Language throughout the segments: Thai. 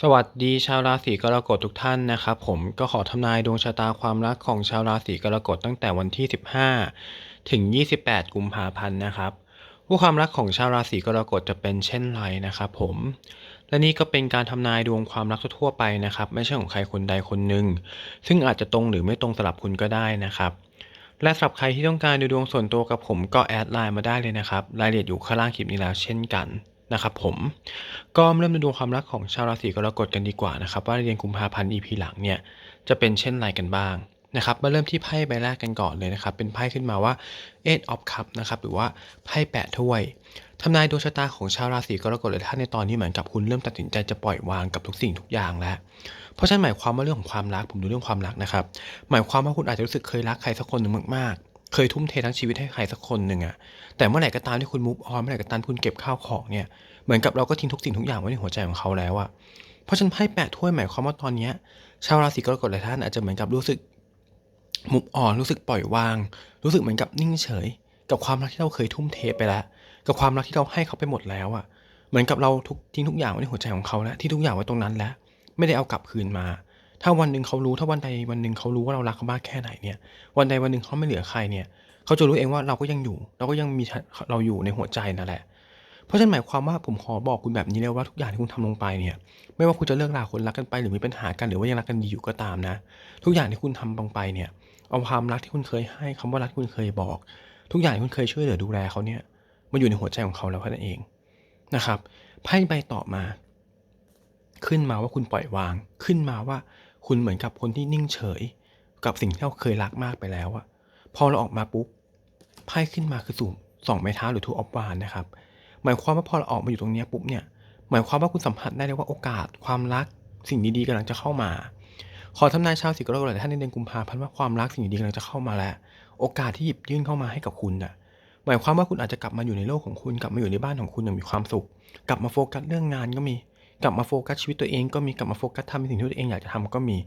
สวัสดีชาวราศีกรกฎทุกท่านนะครับผมก็ขอทำนายดวงชะตาความรักของชาวราศีกรกฎตั้งแต่วันที่ 15 ถึง 28 กุมภาพันธ์นะครับว่าความรักของชาวราศีกรกฎจะเป็นเช่นไรนะครับผมและนี่ก็เป็นการทำนายดวงความรักทั่วไปนะครับ ไม่ใช่ของใครคนใดคนหนึ่งซึ่งอาจจะตรงหรือไม่ตรงสลับคุณก็ได้นะครับและสำหรับใครที่ต้องการดูดวงส่วนตัวกับผมก็แอดไลน์มาได้เลยนะครับรายละเอียดอยู่ข้างล่างคลิปนี้แล้วเช่นกัน นะครับผมก็เริ่มดูดวงความรักของชาวราศีกรกฎกันดีกว่านะครับ ว่าเดือนกุมภาพันธ์ EP หลังเนี่ยจะเป็นเช่นไรกันบ้างนะครับมาเริ่มที่ไพ่ใบแรกกันก่อนเลยนะครับ เป็นไพ่ขึ้นมาว่า Eight of Cup นะครับหรือว่าไพ่แปะถ้วยทำนายดวงชะตาของชาวราศีกรกฎเลยท่านในตอนนี้เหมือนกับคุณเริ่มตัดสินใจจะปล่อยวางกับทุกสิ่งทุกอย่างแล้ว เพราะฉะนั้นหมายความว่าเรื่องของความรักผมดูเรื่องความรักนะครับ หมายความว่าคุณอาจจะรู้สึกเคยรักใครสักคนหนึ่งมากๆ เคยทุ่มเททั้งชีวิตให้ใครสักคนหนึ่งอะแต่เมื่อไหร่ก็ตามที่คุณมูฟออนเมื่อไหร่ก็ตามคุณเก็บข้าวของเนี่ยเหมือนกับเราก็ทิ้งทุกสิ่งทุกอย่างไว้ในหัวใจของเขาแล้วอะเพราะฉันไพ่แปดถ้วยหมายความว่าตอนเนี้ยชาวราศีกรกฎหลายท่านอาจจะเหมือนกับรู้สึกมุบอ่อนรู้สึกปล่อยวาง รู้สึกเหมือนกับนิ่งเฉย กับความรักที่เราเคยทุ่มเทไปแล้ว กับความรักที่เราให้เขาไปหมดแล้วอะเหมือนกับเราทุกทิ้งทุกอย่างไว้ในหัวใจของเขาแล้วที่ทุกอย่างไว้ตรงนั้นแล้ว ไม่ได้เอากลับคืนมา ถ้าวันหนึ่งเขารู้ถ้าวันใดวันหนึ่งเขารู้ว่าเรารักเขามากแค่ไหนเนี่ย วันใดวันหนึ่งเขาไม่เหลือใครเนี่ย เขาจะรู้เองว่าเราก็ยังอยู่ เราก็ยังมีเราอยู่ในหัวใจนั่นแหละ เพราะฉะนั้นหมายความว่าผมขอบอกคุณแบบนี้เลยว่าทุกอย่างที่คุณทำลงไปเนี่ย ไม่ว่าคุณจะเลิกราคนรักกันไปหรือมีปัญหากันหรือว่ายังรักกันดีอยู่ก็ตามนะ ทุกอย่างที่คุณทำลงไปเนี่ย เอาความรักที่คุณเคยให้คำว่ารักที่คุณเคยบอก ทุกอย่างที่คุณเคยช่วยเหลือดูแลเขาเนี่ยมาอยู่ในหัวใจของเขาแล้วแค่นั้นเองนะครับไพ่ใบต่อมา ขึ้นมาว่าคุณปล่อยวาง ขึ้นมาว่า คุณเหมือนกับคนที่นิ่งเฉย กับสิ่งที่เราเคยรักมากไปแล้วอะพอเราออกมาปุ๊บไพ่ขึ้นมาคือสูงสองไม้เท้าหรือทูออฟวานนะครับ หมายความว่าพอเราออกมาอยู่ตรงนี้ปุ๊บเนี่ย หมายความว่าคุณสัมผัสได้เลยว่าโอกาสความรักสิ่งดีๆกำลังจะเข้ามา ขอทำนายชาวสิกรกหลายท่านในเดือนกุมภาพันธ์ว่าความรักสิ่งดีๆกำลังจะเข้ามาแล้ว โอกาสที่หยิบยื่นเข้ามาให้กับคุณน่ะ หมายความว่าคุณอาจจะกลับมาอยู่ในโลกของคุณกลับมาอยู่ในบ้านของคุณอย่างมีความสุข กลับมาโฟกัสเรื่องงานก็มี กลับมาโฟกัสชีวิตตัวเองก็มีกลับมาโฟกัสทำในสิ่งที่ตัวเองอยากจะทำก็มี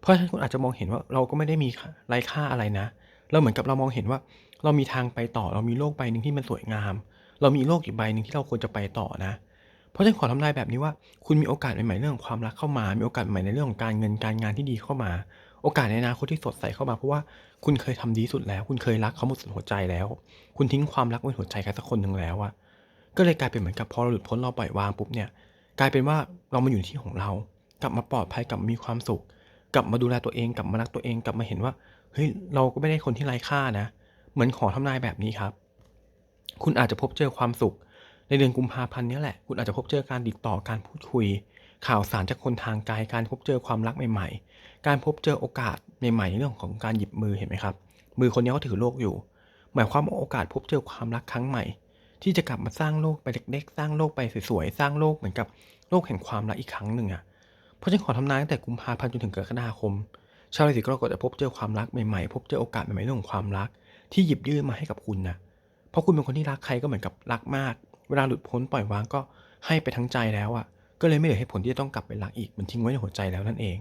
เพราะฉะนั้นคุณอาจจะมองเห็นว่าเราก็ไม่ได้มีไร้ค่าอะไรนะ เราเหมือนกับเรามองเห็นว่า เรามีทางไปต่อเรามีโลกใบหนึ่งที่มันสวยงาม เรามีโลกอีกใบหนึ่งที่เราควรจะไปต่อนะ เพราะฉะนั้นขอทำนายแบบนี้ว่า คุณมีโอกาสใหม่ๆเรื่องความรักเข้ามา มีโอกาสใหม่ในเรื่องของการเงินการงานที่ดีเข้ามา โอกาสในอนาคตที่สดใสเข้ามาเพราะว่าคุณเคยทำดีสุดแล้ว คุณเคยรักเขาหมดสุดหัวใจแล้ว คุณทิ้งความรักไว้หัวใจใครสักคนหนึ่งแล้วอะก็เลยกลายเป็นเหมือนกับพอเราหลุดพ้นเราปล่อยวางปุ๊บเนี่ย กลายเป็นว่าเรามาอยู่ในที่ของเรา กลับมาปลอดภัยกลับมามีความสุข กลับมาดูแลตัวเองกลับมารักตัวเองกลับมาเห็นว่าเฮ้ยเราก็ไม่ได้คนที่ไร้ค่านะ เหมือนขอทำนายแบบนี้ครับ คุณอาจจะพบเจอความสุข ในเดือนกุมภาพันธ์นี้แหละ คุณอาจจะพบเจอการติดต่อการพูดคุย ข่าวสารจากคนทางไกลการพบเจอความรักใหม่ ๆ การพบเจอโอกาสใหม่ๆในเรื่องของการหยิบมือเห็นไหมครับ มือคนนี้เขาถือโลกอยู่ หมายความว่าโอกาสพบเจอความรักครั้งใหม่ ที่จะกลับมาสร้างโลกไปเล็กๆ สร้างโลกไปสวยๆ สร้างโลกเหมือนกับโลกแห่งความรักอีกครั้งหนึ่งอะ เพราะฉันขอทำนายตั้งแต่กุมภาพันธ์จนถึงกรกฎาคม ชาวราศีกรกฎจะพบเจอความรักใหม่ๆ พบเจอโอกาสใหม่ๆเรื่องของความรัก ที่หยิบยื่นมาให้กับคุณนะ เพราะคุณเป็นคนที่รักใครก็เหมือนกับรักมาก เวลาหลุดพ้นปล่อยวางก็ให้ไปทั้งใจแล้วอะ ก็เลยไม่เหลือเหตุผลที่จะต้องกลับไปรักอีกมันทิ้งไว้ในหัวใจแล้วนั่นเอง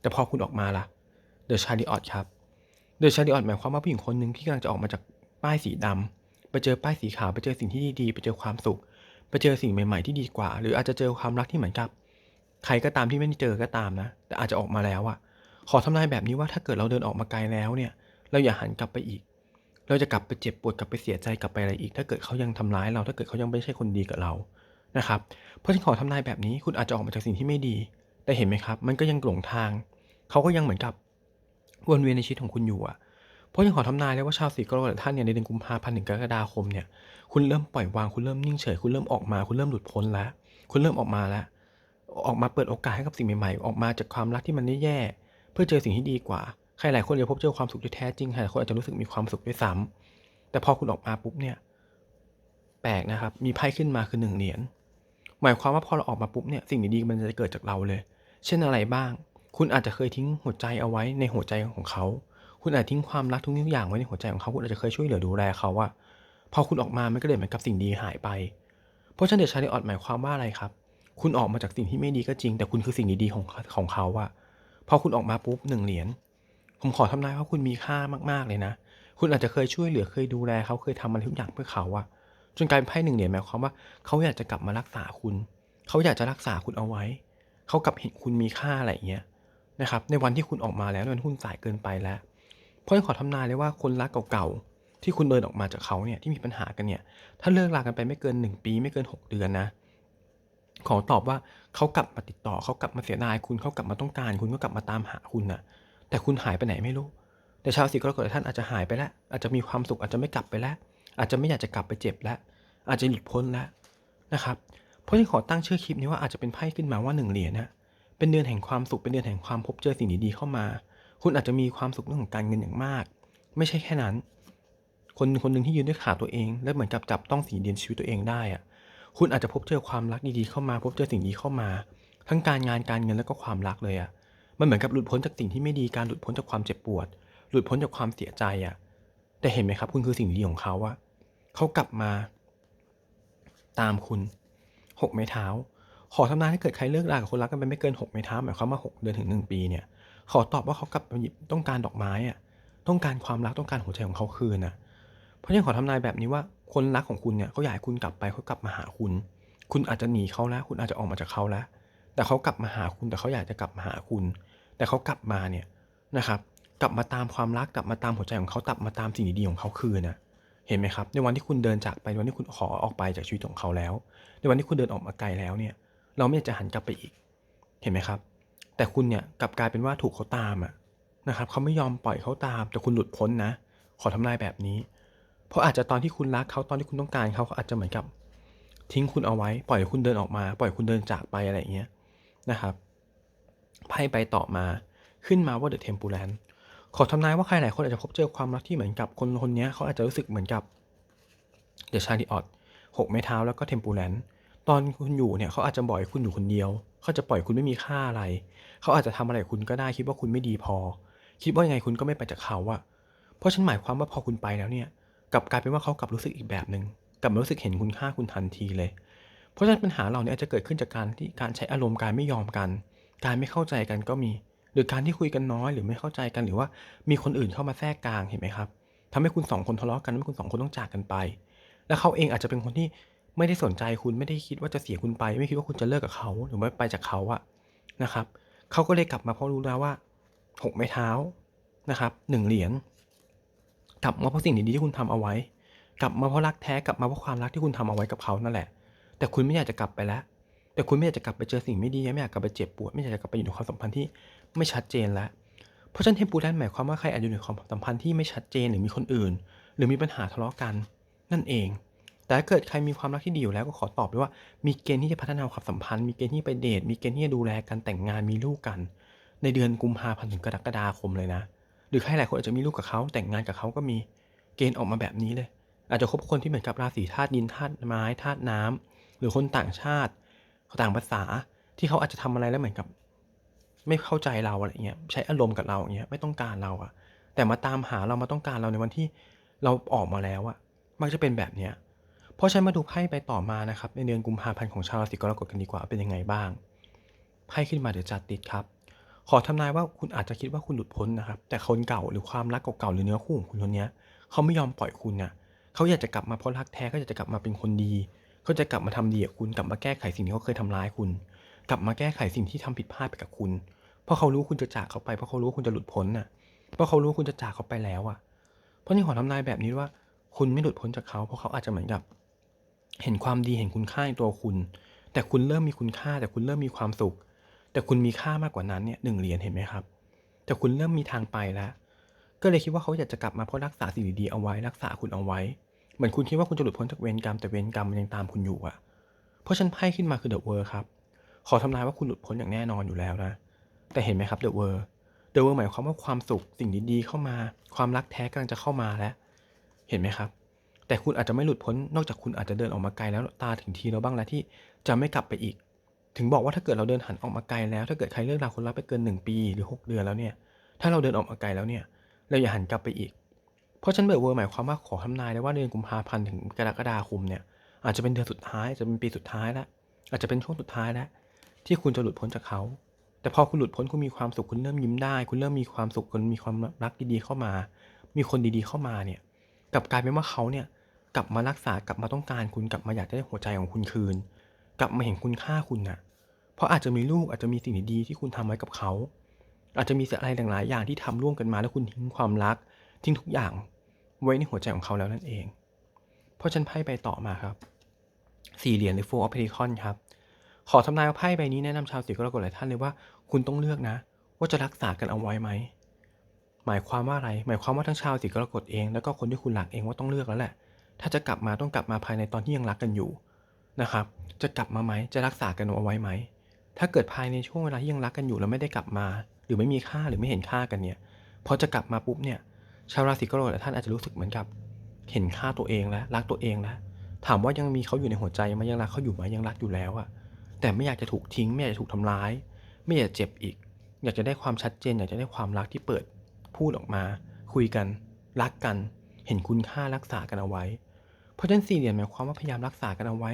แต่พอคุณออกมาล่ะเดอะชาริออตครับเดอะชาริออตหมายความว่าผู้หญิงคนหนึ่งที่กำลังจะออกมาจากป้ายสีดำ ไปเจอป้ายสีขาวไปเจอสิ่งที่ดีๆ ไปเจอความสุข ไปเจอสิ่งใหม่ๆที่ดีกว่า หรืออาจจะเจอความรักที่เหมือนกับ ใครก็ตามที่ไม่ได้เจอก็ตามนะ แต่อาจจะออกมาแล้วอะขอทำนายแบบนี้ว่าถ้าเกิดเราเดินออกมาไกลแล้วเนี่ย เราอย่าหันกลับไปอีก เราจะกลับไปเจ็บปวดกลับไปเสียใจกลับไปอะไรอีก ถ้าเกิดเขายังทำร้ายเราถ้าเกิดเขายังไม่ใช่คนดีกับเรานะครับเพราะฉันขอทำนายแบบนี้คุณอาจจะออกมาจากสิ่งที่ไม่ดี แต่เห็นไหมครับ มันก็ยังหลงทาง เขาก็ยังเหมือนกับวนเวียนในชีวิตของคุณอยู่อะ เพราะยังขอทำนายเลยว่าชาวสีกรกฎท่านเนี่ยในเดือนกุมภาพันธ์ถึงกรกฎาคมเนี่ยคุณเริ่มปล่อยวางคุณเริ่มนิ่งเฉย คุณเริ่มออกมา คุณเริ่มหลุดพ้นแล้ว คุณเริ่มออกมาแล้ว ออกมาเปิดโอกาสให้กับสิ่งใหม่ๆ ออกมาจากความรักที่มันแย่ๆเพื่อเจอสิ่งที่ดีกว่าใครหลายคนจะพบเจอความสุขที่แท้จริงใครหลายคนอาจจะรู้สึกมีความสุขด้วยซ้ำแต่พอคุณออกมาปุ๊บเนี่ยแปลกนะครับมีไพ่ขึ้นมาคือหนึ่งเหรียญหมายความว่าพอเราออกมาปุ๊บเนี่ยสิ่งดีๆมันจะเกิดจากเราเลย เช่นอะไรบ้าง คุณอาจจะเคยทิ้งหัวใจเอาไว้ในหัวใจของเขา คุณอาจทิ้งความรักทุกอย่างไว้ในหัวใจของเขาคุณอาจจะเคยช่วยเหลือดูแลเขาอะพอคุณออกมามันก็เลยเหมือนกับสิ่งดีหายไป เพราะฉะนั้นเดชาริออตหมายความว่าอะไรครับ คุณออกมาจากสิ่งที่ไม่ดีก็จริง แต่คุณคือสิ่งดีๆของของเขาอะพอคุณออกมาปุ๊บหนึ่งเหรียญผมขอทำนายว่าคุณมีค่ามากๆเลยนะ คุณอาจจะเคยช่วยเหลือเคยดูแลเขาเคยทำอะไรทุกอย่างเพื่อเขาอะจนกลายเป็นไพ่หนึ่งเหรียญหมายความว่าเขาอยากจะกลับมารักษาคุณ เขาอยากจะรักษาคุณเอาไว้ เขากลับเห็นคุณมีค่าอะไรอย่างเงี้ยนะครับในวันที่คุณออกมาแล้วในวันที่คุณสายเกินไปแล้ว เพราะฉะนั้นขอทำนายเลยว่าคนรักเก่าๆที่คุณเดินออกมาจากเขาเนี่ยที่มีปัญหากันเนี่ย ถ้าเลิกลากันไปไม่เกิน 1 ปี ไม่เกิน 6 เดือนนะ ขอตอบว่าเขากลับมาติดต่อเขากลับมาเสียดายคุณเขากลับมาต้องการ คุณก็กลับมาตามหาคุณนะแต่คุณหายไปไหนไม่รู้ แต่ชาวราศีกรกฎท่านอาจจะหายไปแล้ว อาจจะมีความสุขอาจจะไม่กลับไปแล้ว อาจจะไม่อยากจะกลับไปเจ็บแล้ว อาจจะหลุดพ้นแล้วนะครับเพราะฉันขอตั้งชื่อคลิปนี้ว่าอาจจะเป็นไพ่ขึ้นมาว่าหนึ่งเหรียญนะเป็นเดือนแห่งความสุขเป็นเดือนแห่งความพบเจอสิ่งดีๆเข้ามา คุณอาจจะมีความสุขเรื่องของการเงินอย่างมาก ไม่ใช่แค่นั้น คนคนหนึ่งที่ยืนด้วยขาตัวเอง และเหมือนกับจับต้องสิ่งเดียนชีวิตตัวเองได้อะคุณอาจจะพบเจอความรักดีๆเข้ามา พบเจอสิ่งดีเข้ามา ทั้งการงานการเงินแล้วก็ความรักเลยอะมันเหมือนกับหลุดพ้นจากสิ่งที่ไม่ดีการหลุดพ้นจากความเจ็บปวด หลุดพ้นจากความเสียใจอะแต่เห็นไหมครับคุณคือสิ่งดีของเขาอะเขากลับมา ตามคุณหกไม้เท้า ขอทำนายให้เกิดใครเลิกรากับคนรักกันไปไม่เกินหกไม้เท้าหมายความว่าหกเดือนถึงหนึ่งปีเนี่ย ขอตอบว่าเขากลับมาหยิบต้องการดอกไม้อะต้องการความรักต้องการหัวใจของเขาคืนนะเพราะฉะนั้นขอทำนายแบบนี้ว่าคนรักของคุณเนี่ยเขาอยากให้คุณกลับไปเขากลับมาหาคุณ คุณอาจจะหนีเขาแล้ว คุณอาจจะออกมาจากเขาแล้ว แต่เขากลับมาหาคุณแต่เขาอยากจะกลับมาหาคุณ แต่เขากลับมาเนี่ยนะครับ กลับมาตามความรักกลับมาตามหัวใจของเขากลับมาตามสิ่งดีๆของเขาคืนนะเห็นไหมครับ ในวันที่คุณเดินจากไปในวันที่คุณขอออกไปจากชีวิตของเขาแล้ว ในวันที่คุณเดินออกมาไกลแล้วเนี่ย เราไม่อยากจะหันกลับไปอีก เห็นไหมครับ แต่คุณเนี่ยกลับกลายเป็นว่าถูกเขาตามอะนะครับเขาไม่ยอมปล่อยเขาตาม แต่คุณหลุดพ้นนะ ขอทำนายแบบนี้ เพราะอาจจะตอนที่คุณรักเขาตอนที่คุณต้องการเขาเขาอาจจะเหมือนกับ ทิ้งคุณเอาไว้ ปล่อยคุณเดินออกมา ปล่อยคุณเดินจากไปอะไรอย่างเงี้ยนะครับไพ่ไปต่อมาขึ้นมาว่าเดอะเทมปูแลนขอทำนายว่าใครหลายคนอาจจะพบเจอความรักที่เหมือนกับคนคนนี้เขาอาจจะรู้สึกเหมือนกับเดอะชาริออตหกไม้เท้าแล้วก็เทมปูแลน ตอนคุณอยู่เนี่ยเขาอาจจะบ่อยคุณอยู่คนเดียว เขาจะปล่อยคุณไม่มีค่าอะไร เขาอาจจะทำอะไรคุณก็ได้คิดว่าคุณไม่ดีพอ คิดว่ายังไงคุณก็ไม่ไปจากเขาอะเพราะฉันหมายความว่าพอคุณไปแล้วเนี่ยกลับกลายเป็นว่าเขากลับรู้สึกอีกแบบหนึ่งกลับมารู้สึกเห็นคุณค่าคุณทันทีเลย เพราะฉะนั้นปัญหาเราเนี่ยอาจจะเกิดขึ้นจากการที่การใช้อารมณ์การไม่ยอมกัน การไม่เข้าใจกันก็มี หรือการที่คุยกันน้อยหรือไม่เข้าใจกันหรือว่ามีคนอื่นเข้ามาแทรกกลางเห็นไหมครับทำให้คุณสองคนทะเลาะกันทำให้คุณสองคนต้องจากกันไป แล้วเขาเองอาจจะเป็นคนที่ ไม่ได้สนใจคุณไม่ได้คิดว่าจะเสียคุณไป ไม่คิดว่าคุณจะเลิกกับเขาหรือว่าไปจากเขาอะนะครับเขาก็เลยกลับมาเพราะรู้แล้วว่าหกไม้เท้านะครับหนึ่งเหรียญกลับมาเพราะสิ่งดีๆที่คุณทำเอาไว้ กลับมาเพราะรักแท้กลับมาเพราะความรักที่คุณทำเอาไว้กับเขานั่นแหละ แต่คุณไม่อยากจะกลับไปแล้ว แต่คุณไม่อยากจะกลับไปเจอสิ่งไม่ดีไม่อยากกลับไปเจ็บปวด ไม่อยากจะกลับไปอยู่ในความสัมพันธ์ที่ไม่ชัดเจนแล้วเพราะฉะนั้นเทมปูแลนหมายความว่าใครอาจจะอยู่ในความสัมพันธ์ที่ไม่ชัดเจนหรือมีคนอื่น หรือมีปัญหาทะเลาะกันนั่นเอง แต่ถ้าเกิดใครมีความรักที่ดีอยู่แล้วก็ขอตอบด้วยว่า มีเกณฑ์ที่จะพัฒนาความสัมพันธ์ มีเกณฑ์ที่ไปเดท มีเกณฑ์ที่จะดูแลกันแต่งงานมีลูกกัน ในเดือนกุมภาพันธ์ถึงกรกฎาคมเลยนะ หรือใครหลายคนอาจจะมีลูกกับเขาแต่งงานกับเขาก็มีเกณฑ์ออกมาแบบนี้เลย อาจจะคบคนที่เหมือนกับราศีธาตุดินธาตุไม้ธาตุน้ำหรือคนต่างชาติต่างภาษาที่เขาอาจจะทำอะไรแล้วเหมือนกับ ไม่เข้าใจเราอะไรเงี้ยใช้อารมณ์กับเราอย่างเงี้ยไม่ต้องการเราอะแต่มาตามหาเรามาต้องการเราในวันที่เราออกมาแล้วอะมักจะเป็นแบบเนี้ย เพราะฉะนันมาดูไพ่ไปต่อมานะครับ ในเดือนกุมภาพันธ์ของชาวราศีกรกฎกันดีกว่าเป็นยังไงบ้างไพ่ขึ้นมาเดี๋ยวจัดติดครับ ขอทำนายว่าคุณอาจจะคิดว่าคุณหลุดพ้นนะครับ แต่คนเก่าหรือความรักเก่าๆหรือเนื้อคู่ของคุณคนนี้เขาไม่ยอมปล่อยคุณน่ะเขาอยากจะกลับมาเพราะรักแท้เขาอยากจะกลับมาเป็นคนดี เขาจะกลับมาทำดีกับคุณกลับมาแก้ไขสิ่งที่เขาเคยทำร้ายคุณ กลับมาแก้ไขสิ่งที่ทำผิดพลาดไปกับคุณ เพราะเขารู้คุณจะจากเขาไปเพราะเขารู้ว่าคุณจะหลุดพ้นน่ะ เพราะเขารู้คุณจะจากเขาไปแล้วอะ เพราะนี่ขอทำนายแบบนี้ว่า คุณไม่หลุดพ้นจากเขาเพราะเขาอาจจะเหมือนกับ เห็นความดีเห็นคุณค่าในตัวคุณ แต่คุณเริ่มมีคุณค่า แต่คุณเริ่มมีความสุข แต่คุณมีค่ามากกว่านั้นเนี่ยหนึ่งเหรียญเห็นไหมครับ แต่คุณเริ่มมีทางไปแล้ว ก็เลยคิดว่าเขาอยากจะกลับมาเพราะรักษาสิ่งดีๆเอาไว้รักษาคุณเอาไว้ เหมือนคุณคิดว่าคุณจะหลุดพ้นจากเวรกรรมแต่เวรกรรมมันยังตามคุณอยู่อะเพราะฉันไพ่ขึ้นมาคือเดอะเวอร์ครับขอทำนายว่าคุณหลุดพ้นอย่างแน่นอนอยู่แล้วนะแต่เห็นไหมครับเดอะเวอร์เดอะเวอร์หมายความว่าความสุขสิ่งดีๆเข้ามา ความรักแท้กำลังจะเข้ามาแล้ว เห็นไหมครับ แต่คุณอาจจะไม่หลุดพ้น นอกจากคุณอาจจะเดินออกมาไกลแล้วตาถึงทีแล้วบ้างแล้วที่จะไม่กลับไปอีก ถึงบอกว่าถ้าเกิดเราเดินหันออกมาไกลแล้ว ถ้าเกิดใครเลิกราคนรักไปเกินหนึ่งปีหรือหกเดือนแล้วเนี่ย ถ้าเราเดินออกมาไกลแล้วเนี่ย เราอย่าหันกลับไปอีก เพราะฉันเบิร์เวอร์หมายความว่าขอทำนายได้ว่าเดือนกุมภาพันธ์ถึงกรกฎาคมเนี่ย อาจจะเป็นเดือนสุดท้ายจจะเป็นปีสุดท้ายแล้ว อาจจะเป็นช่วงสุดท้ายแล้วที่คุณจะหลุดพ้นจากเขา แต่พอคุณหลุดพ้นคุณมีความสุขคุณเริ่มยิ้มได้ คุณเริ่มมีความสุขคุณมีความรักดีๆเข้ามา มีคนดีๆเข้ามาเนี่ย กลับกลายเป็นว่าเขาเนี่ยกลับมารักษากลับมาต้องการคุณกลับมาอยากได้หัวใจของคุณคืน กลับมาเห็นคุณค่าคุณน่ะ เพราะอาจจะมีลูกอาจจะมีสิ่งดีๆที่คุณทำไว้กับเขา อาจจะมีอะไรหลายๆอย่างที่ทำร่วมกันมาแล้วคุณทิ้งความรัก ทิ้งทุกอย่างไว้ในหัวใจของเขาแล้วนั่นเอง เพราะฉันไพ่ใบต่อมาครับสี่เหรียญหรือ Four of Pentacles ครับ ขอทำนายว่าไพ่ใบนี้แนะนำชาวสีกรกฎหลายท่านเลยว่า คุณต้องเลือกนะ ว่าจะรักษากันเอาไว้ไหม หมายความว่าอะไร หมายความว่าทั้งชาวสีกรกฎเอง แล้วก็คนที่คุณรักเองว่าต้องเลือกแล้วแหละ ถ้าจะกลับมาต้องกลับมาภายในตอนที่ยังรักกันอยู่นะครับ จะกลับมาไหม จะรักษากันเอาไว้ไหม ถ้าเกิดภายในช่วงเวลาที่ยังรักกันอยู่แล้วไม่ได้กลับมา หรือไม่มีค่าหรือไม่เห็นค่ากันเนี่ย พอจะกลับมาปุ๊บเนี่ย ชาวราศีกรกฎหลายท่านอาจจะรู้สึกเหมือนกับ เห็นค่าตัวเองแล้วรักตัวเองแล้ว ถามว่ายังมีเขาอยู่ในหัวใจไหมยังรักเขาอยู่ไหมยังรักอยู่แล้วอะแต่ไม่อยากจะถูกทิ้ง ไม่อยากจะถูกทำร้าย ไม่อยากเจ็บอีก อยากจะได้ความชัดเจน อยากจะได้ความรักที่เปิด พูดออกมา คุยกัน รักกัน เห็นคุณค่ารักษากันเอาไว้ เพราะฉะนั้นสี่เหลี่ยมหมายความว่าพยายามรักษากันเอาไว้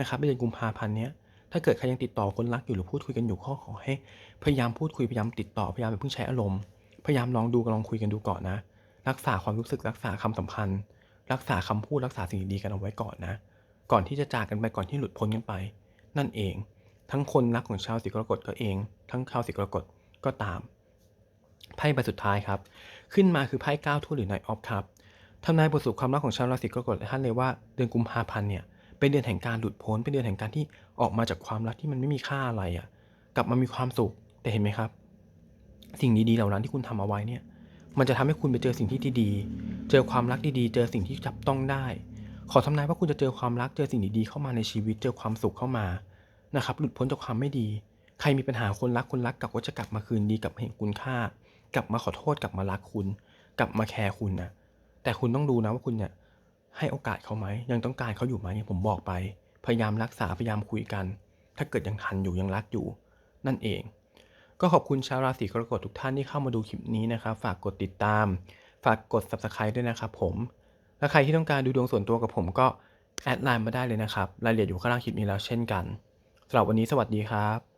นะครับในเดือนกุมภาพันธ์เนี้ยถ้าเกิดใครยังติดต่อคนรักอยู่หรือพูดคุยกันอยู่ข้อขอให้ พยายามพูดคุยพยายามติดต่อพยายามอย่าเพิ่งใช้อารมณ์ พยายามลองดูกันลองคุยกันดูก่อนนะ รักษาความรู้สึกรักษาคำสัมพันธ์ รักษาคำพูดรักษาสิ่งดีๆกันเอาไว้ก่อนนะ ก่อนที่จะจากกันไปก่อนที่หลุดพ้นกันไป นั่นเอง ทั้งคนรักของชาวสีกรกฎก็เอง ทั้งชาวสีกรกฎก็ตาม ไพ่ใบสุดท้ายครับ ขึ้นมาคือไพ่เก้าถ้วยหรือไนออฟครับทำนายบทสรุปความรักของชาวราศีกรกฎหลยท่านเลยว่าเดือนกุมภาพันธ์เนี่ยเป็นเดือนแห่งการหลุดพ้นเป็นเดือนแห่งการที่ออกมาจากความรักที่มันไม่มีค่าอะไรอะ่ะกลับมามีความสุขแต่เห็นไหมครับ สิ่งดีๆเหล่านั้นที่คุณทำเอาไว้เนี่ย มันจะทำให้คุณไปเจอสิ่งที่ดีๆเจอความรักดีๆ เจอสิ่งที่จับต้องได้ ขอทำนายว่าคุณจะเจอความรักเจอสิ่งดีๆเข้ามาในชีวิต เจอความสุขเข้ามานะครับหลุดพ้นจากความไม่ดี ใครมีปัญหาคนรักคนรักกลับก็จะกลับมาคืนดีกลับเห็นคุณค่า กลับมาขอโทษกลับมารักคุณ กลับมาแคร์คุณนะแต่คุณต้องดูนะว่าคุณเนี่ยให้โอกาสเขาไหมยังต้องการเขาอยู่ไหมอย่างผมบอกไป พยายามรักษาพยายามคุยกัน ถ้าเกิดยังทันอยู่ยังรักอยู่ นั่นเอง ก็ขอบคุณชาวราศีกรกฎทุกท่านที่เข้ามาดูคลิปนี้นะครับฝากกดติดตาม ฝากกด subscribe ด้วยนะครับผมและใครที่ต้องการดูดวงส่วนตัวกับผมก็แอดไลน์มาได้เลยนะครับรายละเอียดอยู่ข้างล่างคลิปนี้แล้วเช่นกันสำหรับวันนี้สวัสดีครับ